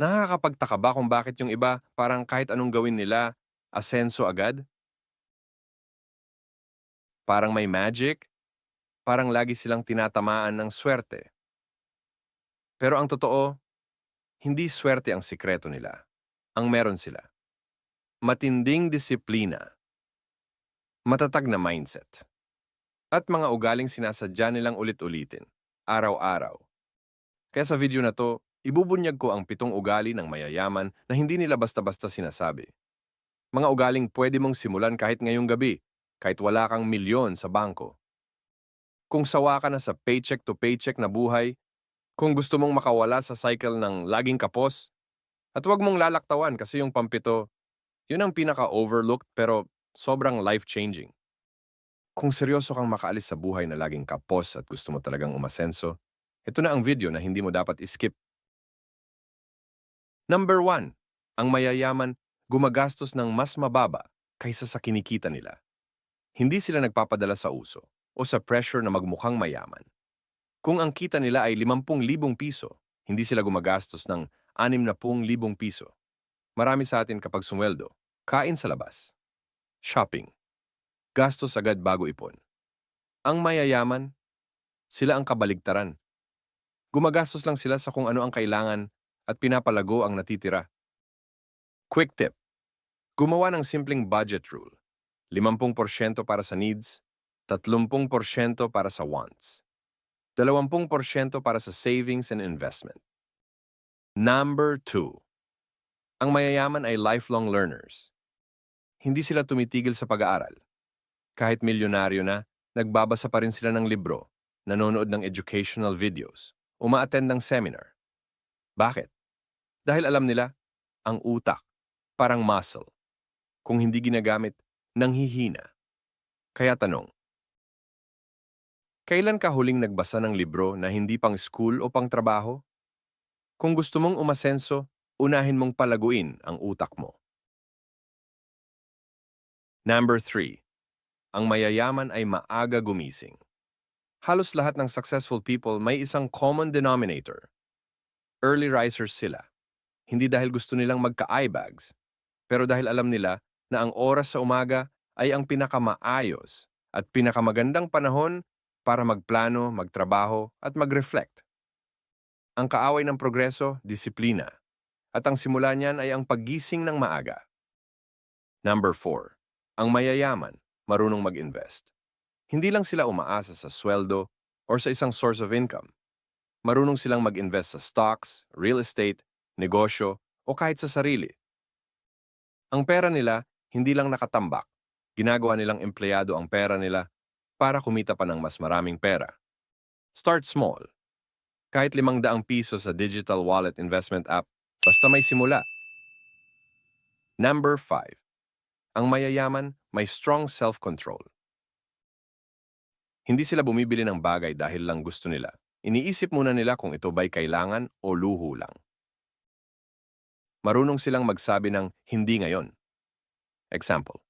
Nakakapagtaka ba kung bakit yung iba parang kahit anong gawin nila, asenso agad? Parang may magic? Parang lagi silang tinatamaan ng swerte. Pero ang totoo, hindi swerte ang sikreto nila. Ang meron sila. Matinding disiplina. Matatag na mindset. At mga ugaling sinasadya nilang ulit-ulitin, araw-araw. Kaya sa video na to, ibubunyag ko ang pitong ugali ng mayayaman na hindi nila basta-basta sinasabi. Mga ugaling pwede mong simulan kahit ngayong gabi, kahit wala kang milyon sa bangko. Kung sawa ka na sa paycheck to paycheck na buhay, kung gusto mong makawala sa cycle ng laging kapos, at huwag mong lalaktawan kasi yung pampito, yun ang pinaka-overlooked pero sobrang life-changing. Kung seryoso kang makaalis sa buhay na laging kapos at gusto mo talagang umasenso, ito na ang video na hindi mo dapat iskip. Number 1. Ang mayayaman gumagastos ng mas mababa kaysa sa kinikita nila. Hindi sila nagpapadala sa uso o sa pressure na magmukhang mayaman. Kung ang kita nila ay 50,000 piso, hindi sila gumagastos ng 60,000 piso. Marami sa atin kapag sumweldo, kain sa labas, shopping, gastos agad bago ipon. Ang mayayaman, sila ang kabaligtaran. Gumagastos lang sila sa kung ano ang kailangan at pinapalago ang natitira. Quick tip. Gumawa ng simpleng budget rule. 50% para sa needs, 30% para sa wants. 20% para sa savings and investment. Number 2. Ang mayayaman ay lifelong learners. Hindi sila tumitigil sa pag-aaral. Kahit milyonaryo na, nagbabasa pa rin sila ng libro, nanonood ng educational videos, umaattend ng seminar. Bakit? Dahil alam nila, ang utak, parang muscle. Kung hindi ginagamit, nanghihina. Kaya tanong, kailan ka huling nagbasa ng libro na hindi pang school o pang trabaho? Kung gusto mong umasenso, unahin mong palaguin ang utak mo. Number 3. Ang mayayaman ay maaga gumising. Halos lahat ng successful people may isang common denominator. Early risers sila. Hindi dahil gusto nilang magka-eye bags, pero dahil alam nila na ang oras sa umaga ay ang pinakamaayos at pinakamagandang panahon para magplano, magtrabaho at mag-reflect. Ang kaaway ng progreso, disiplina. At ang simula niyan ay ang paggising ng maaga. Number 4. Ang mayayaman, marunong mag-invest. Hindi lang sila umaasa sa sweldo or sa isang source of income. Marunong silang mag-invest sa stocks, real estate, negosyo, o kahit sa sarili. Ang pera nila hindi lang nakatambak. Ginagawa nilang empleyado ang pera nila para kumita pa ng mas maraming pera. Start small. Kahit limang daang piso sa digital wallet investment app, basta may simula. Number 5. Ang mayayaman may strong self-control. Hindi sila bumibili ng bagay dahil lang gusto nila. Iniisip muna nila kung ito ba'y kailangan o luho lang. Marunong silang magsabi ng hindi ngayon. Example,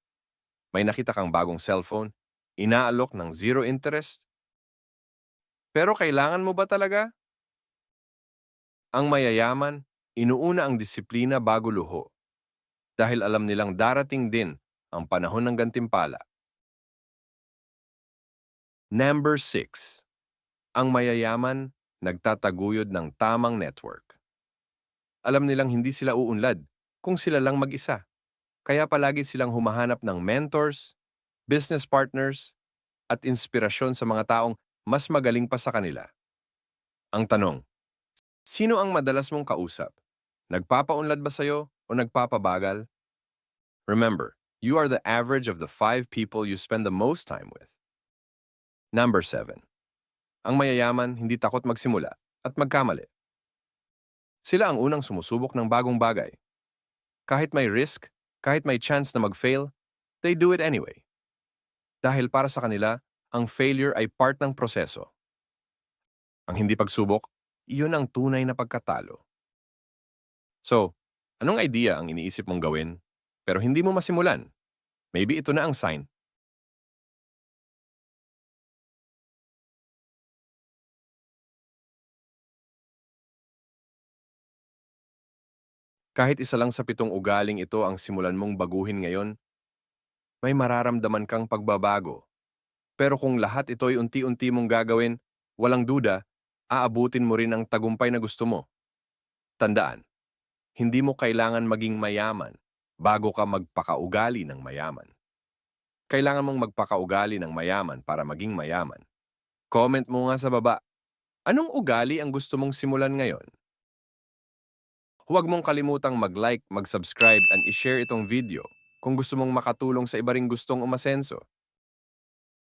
may nakita kang bagong cellphone, inaalok ng zero interest, pero kailangan mo ba talaga? Ang mayayaman, inuuna ang disiplina bago luho dahil alam nilang darating din ang panahon ng gantimpala. Number 6. Ang mayayaman nagtataguyod ng tamang network. Alam nilang hindi sila uunlad kung sila lang mag-isa. Kaya palagi silang humahanap ng mentors, business partners, at inspirasyon sa mga taong mas magaling pa sa kanila. Ang tanong, sino ang madalas mong kausap? Nagpapaunlad ba sa'yo o nagpapabagal? Remember, you are the average of the five people you spend the most time with. Number 7. Ang mayayaman hindi takot magsimula at magkamali. Sila ang unang sumusubok ng bagong bagay. Kahit may risk, kahit may chance na mag-fail, they do it anyway. Dahil para sa kanila, ang failure ay part ng proseso. Ang hindi pagsubok, iyon ang tunay na pagkatalo. So, anong idea ang iniisip mong gawin, pero hindi mo masimulan? Maybe ito na ang sign Kahit isa lang sa pitong ugaling ito ang simulan mong baguhin ngayon, may mararamdaman kang pagbabago. Pero kung lahat ito'y unti-unti mong gagawin, walang duda, aabutin mo rin ang tagumpay na gusto mo. Tandaan, hindi mo kailangan maging mayaman bago ka magpakaugali ng mayaman. Kailangan mong magpakaugali ng mayaman para maging mayaman. Comment mo nga sa baba, anong ugali ang gusto mong simulan ngayon? Huwag mong kalimutang mag-like, mag-subscribe, and i-share itong video kung gusto mong makatulong sa iba ring gustong umasenso.